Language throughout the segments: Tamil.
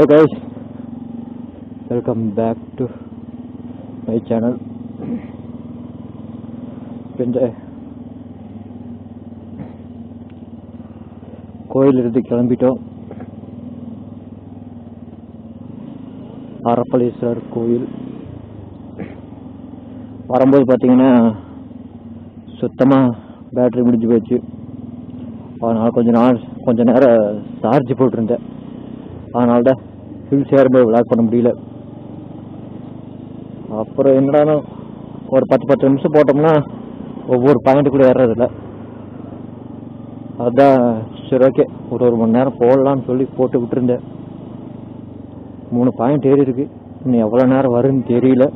Hello guys welcome back to my channel இந்த கோயிலிருந்து கிளம்பிட்டோம். அரப்பளீஸ்வரர் கோயில். வரும்போது பார்த்தீங்கன்னா சுத்தமாக பேட்டரி முடிஞ்சு போச்சு அதனால் கொஞ்ச நாள் கொஞ்ச நேரம் சார்ஜ் போட்டிருந்தேன். அதனால தான் ஹில்ஸ் சேரும்போது விளாக் பண்ண முடியல. அப்புறம் என்னடானா ஒரு பத்து பத்து நிமிஷம் போட்டோம்னா ஒவ்வொரு பாயிண்ட் கூட ஏறுறதில்ல அதுதான் சரி ஓகே ஒரு ஒரு மணி நேரம் போடலான்னு சொல்லி போட்டு விட்டுருந்தேன். மூணு பாயிண்ட் ஏறி இருக்கு. இன்னும் எவ்வளோ நேரம் வரும்னு தெரியல.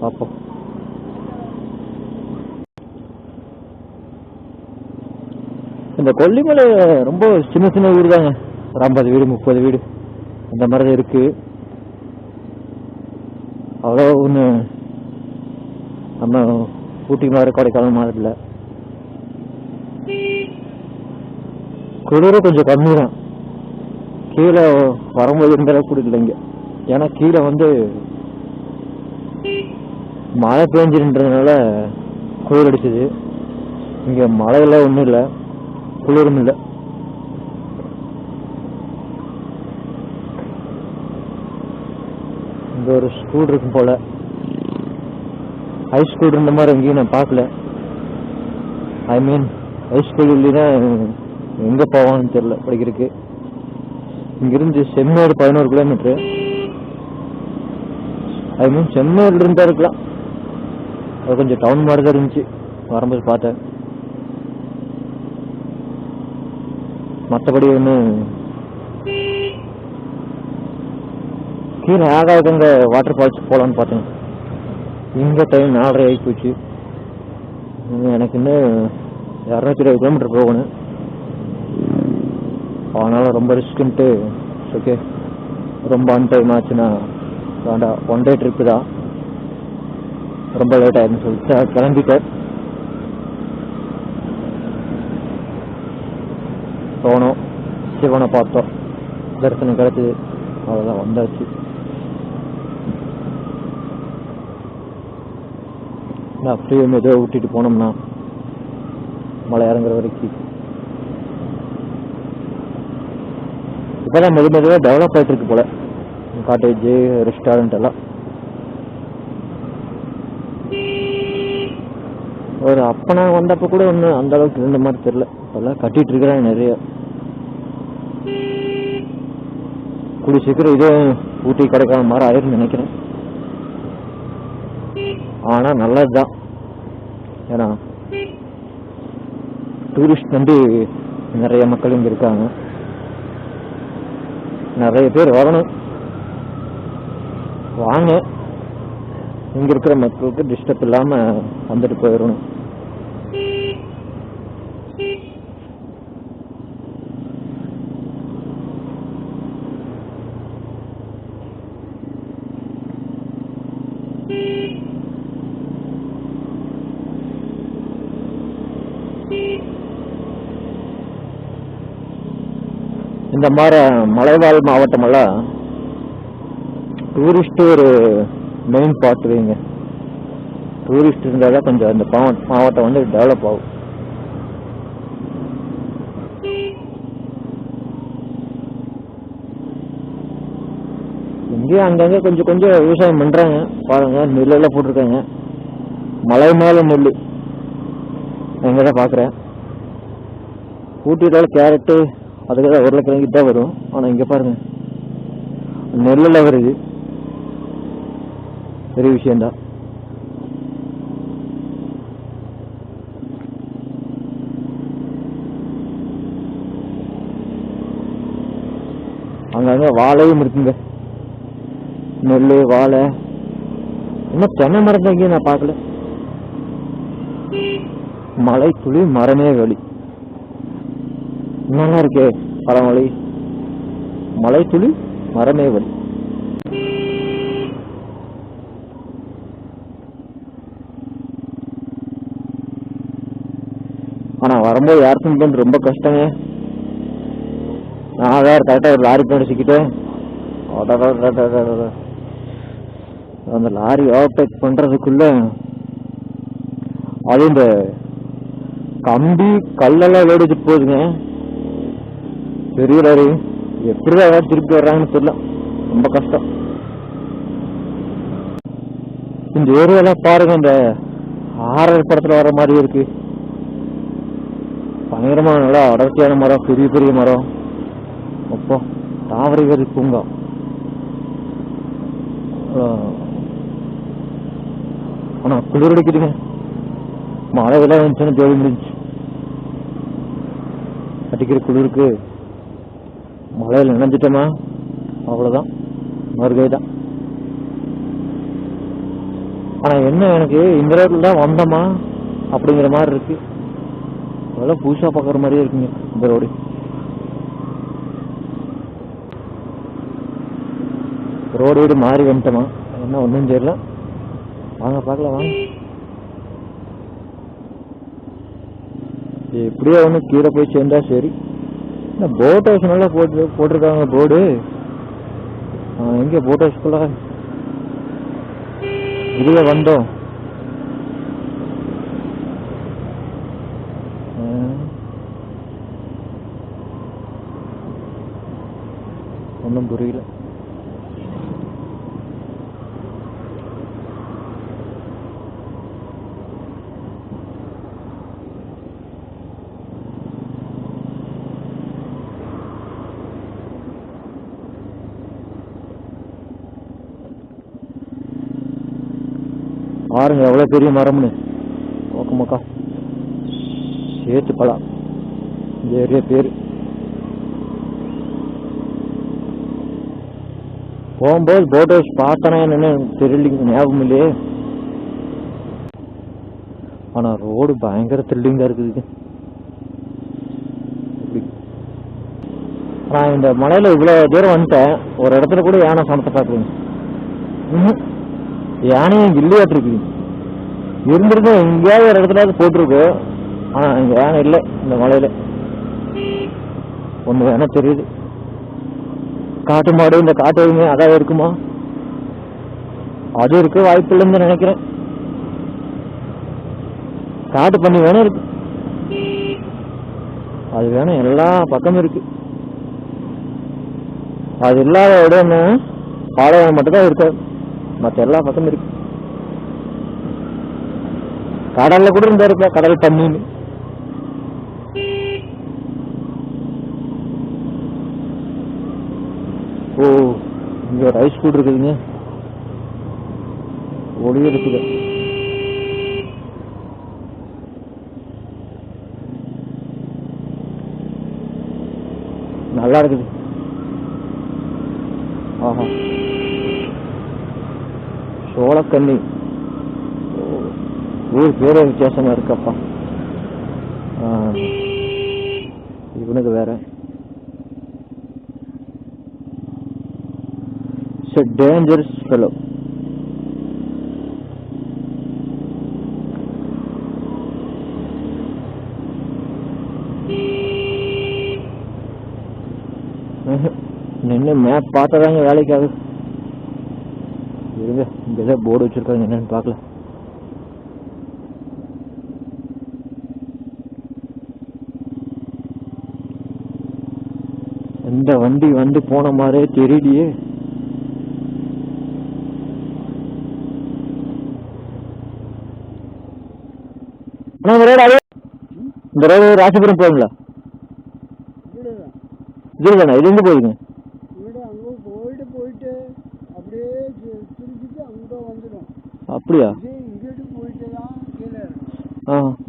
பார்ப்போம் இந்த கொல்லிமலை ரொம்ப சின்ன சின்ன ஊர் தாங்க ஒரு ஐம்பது வீடு முப்பது வீடு அந்த மாதிரி தான் இருக்கு. அவ்வளோ ஒன்று நம்ம ஊட்டி மாதிரி கொடைக்கானல் மாதிரி இல்லை குளிரும் கொஞ்சம் கம்மி தான் கீழே வரும்போது இருந்த அளவுக்கு கூட இல்லைங்க. ஏன்னா கீழே வந்து மழை பெஞ்சிருன்றதுனால குளிர் அடிச்சது. இங்கே மழையெல்லாம் ஒன்றும் இல்லை. குளிரும் இல்லை. இங்க ஒரு ஸ்கூல் இருக்கும் போல. ஹை ஸ்கூல் இருந்த மாதிரி எங்கேயும் நான் பார்க்கல. ஐ மீன் ஹை ஸ்கூல் இல்லைன்னா எங்க போவான்னு தெரியல படிக்கிறதுக்கு. இங்கிருந்து செம்மேடு பதினோரு கிலோமீட்டரு ஐ மீன் செம்மேடுல இருந்தா இருக்கலாம். அது கொஞ்சம் டவுன் மாதிரி தான் இருந்துச்சு. வரும்போது பார்த்தேன். மற்றபடி ஒன்று கீழே ஆகாதங்க வாட்டர் ஃபால்ஸ் போகலான்னு பார்த்தேன். இங்கே டைம் நாலரை ஆகி போச்சு. எனக்கு இன்னும் இரநூத்தி இருபது கிலோமீட்டர் போகணும். அதனால ரொம்ப ரிஸ்க்குன்ட்டு ஓகே ரொம்ப அன் டைம் ஆச்சுன்னா வேண்டாம் ஒன் டே ட்ரிப்பு தான். ரொம்ப லேட் ஆயிருன்னு சொல்லிட்டு கிளம்பிட்டேன். போனோம். சிவனை பார்த்தோம். தரிசனம் கிடைச்சது. அவ்வளோதான் வந்தாச்சு. நான் அப்படியே மெதுவாக விட்டுட்டு போனோம்னா மலை இறங்குற வரைக்கும். இப்போதான் மெது மெதுவாக டெவலப் ஆகிட்டு இருக்கு போல. காட்டேஜ் ரெஸ்டாரண்ட் எல்லாம். ஒரு அப்போ நான் வந்தப்போ கூட ஒன்றும் அந்த அளவுக்கு இருந்த மாதிரி தெரியல. இப்போல்லாம் கட்டிட்டு இருக்கிறாங்க நிறைய. கூடி சீக்கிரம் இதே ஊட்டி கிடைக்காம மாதிரி ஆயிரும்னு நினைக்கிறேன். ஆனா நல்லதுதான். ஏன்னா டூரிஸ்ட் வந்து நிறைய மக்கள் இங்க இருக்காங்க. நிறைய பேர் வரணும். வாங்க. இங்க இருக்கிற மக்களுக்கு டிஸ்டர்ப் இல்லாம வந்துட்டு போயிடணும். இந்த மாதிரி மலைவாழ் மாவட்டமெல்லாம் டூரிஸ்ட் ஒரு மெயின் பார்ட் டூரிஸ்ட் இருந்தால் தான் கொஞ்சம் அந்த மாவட்டம் வந்து டெவலப் ஆகும். இங்கேயும் அங்கங்கே கொஞ்சம் கொஞ்சம் விவசாயம் பண்றாங்க. பாருங்க நெல்லெல்லாம் போட்டிருக்காங்க. மலை மேல நெல் எங்கே தான் பார்க்குறேன் ஊட்டியில் கேரட்டு அதுக்கு தான் உருளைக்கிழங்கு தான் வரும். ஆனால் இங்கே பாருங்க. நெல்லில் வருது. பெரிய விஷயந்தான் அங்கங்க வாழையும் இருக்குங்க. நெல் வாழை. இன்னும் தென்னை மரம் தான் நான் பார்க்கல. மலை துளி மரமே வெளி நல்லா இருக்கே பழமொழி மலை துளி மரமே வலி. ஆனா வரும்போது யாருக்கும் வந்து ரொம்ப கஷ்டங்க. நான் வேறு கரெக்டாக ஒரு லாரி பின்னாடி சிக்கிட்டேன். அந்த லாரி ஓவர்டேக் பண்ணுறதுக்குள்ள அது இந்த கம்பி கல்லெல்லாம் வேடிச்சுட்டு போகுதுங்க. பெரிய எப்படி ஏதாவது திருப்பி வர்றாங்கன்னு தெரியல. ரொம்ப கஷ்டம். இந்த ஏரியாலாம் பாருங்க இந்த ஆரர் படத்துல வர மாதிரி இருக்கு. பயங்கரமா நல்லா அடர்த்தியான மரம் பெரிய பெரிய மரம். அப்போ தாவரைகள் பூங்கா. ஆனா குளிர் அடிக்கிறீங்க மழை விழா வந்துச்சுன்னு ஜோதி முடிஞ்சு. அடிக்கிற குளிருக்கு மழையில் நினைஞ்சிட்டோமா? அவ்வளோதான் மறுகை தான் ஆனா என்ன எனக்கு? இந்த ரோட்டில் தான் வந்தோமா? அப்படிங்கிற மாதிரி இருக்கு. அதெல்லாம் புதுசா பார்க்குற மாதிரியே இருக்குங்க இந்த ரோடு. ரோடு வீடு மாறி வந்துட்டோமா? என்ன ஒன்றும் தெரியல. வாங்க பார்க்கலாம் வாங்க. இப்படியே ஒன்று கீழே போய் சேர்ந்தா சரி. இந்த போட் ஹவுஸ் நல்லா போட்டு போட்டிருக்காங்க போர்டு எங்கே போட் ஹவுஸ்குள்ள இதுல வந்தோம். ஒன்றும் புரியல. பாருங்க எவ்வளவு பெரிய மரம்னு. ஓக்கமாக்கா சேத்து பழம் இந்த ஏரியா போகும்போது போட் ஹவுஸ் பார்த்தனா என்னன்னு தெரியல ஞாபகம் இல்லையே. ஆனா ரோடு பயங்கர த்ரில்லிங்கா இருக்குது நான் இந்த மலையில இவ்வளவு தூரம் வந்துட்டேன். ஒரு இடத்துல கூட யானை சமத்தை பார்க்குறேன் யானையும் இல்லையாட்டு இருந்திருக்கு எங்கேயாவது ஒரு இடத்துல போட்டிருக்கு. ஆனா இங்கே யானை இல்லை இந்த மலையில. ஒண்ணு வேணா தெரியுது. காட்டு மாடு இந்த காட்டு எதுவுமே அதாக இருக்குமா? அது இருக்க வாய்ப்பு இல்லைன்னு நினைக்கிறேன். காட்டு பண்ணி வேணா இருக்கு. அது வேணா எல்லா பக்கமும் இருக்கு. அது இல்லாத இடம் பாலைவனம் மட்டும் தான் இருக்காது. மற்ற எல்லா பக்கமும் இருக்கு. கடல்ல கூட இருந்தா இருப்பா கடல் தண்ணின்னு. ஓ இங்க ஒரு ஐஸ் கூட இருக்குதுங்க. ஒளி இருக்குது நல்லா இருக்குது. சோளக்கண்ணி ஊர் பேரே வித்தியாசமா இருக்கப்பா. இவனுக்கு வேற. டேஞ்சரஸ் ஃபெலோ நின்று மேப் பார்த்ததாங்க வேலைக்கு ஆகுது. இருங்க. இங்க ஏதோ போர்டு வச்சிருக்காங்க. என்னன்னு பார்க்கல எந்த வண்டி வந்து போன மாதிரியே தெரியலையே இந்த ரோடு இந்த ராசிபுரம் போகுங்களா இதுதானே இது எங்க போகுதுங்க. दिया? हाँ।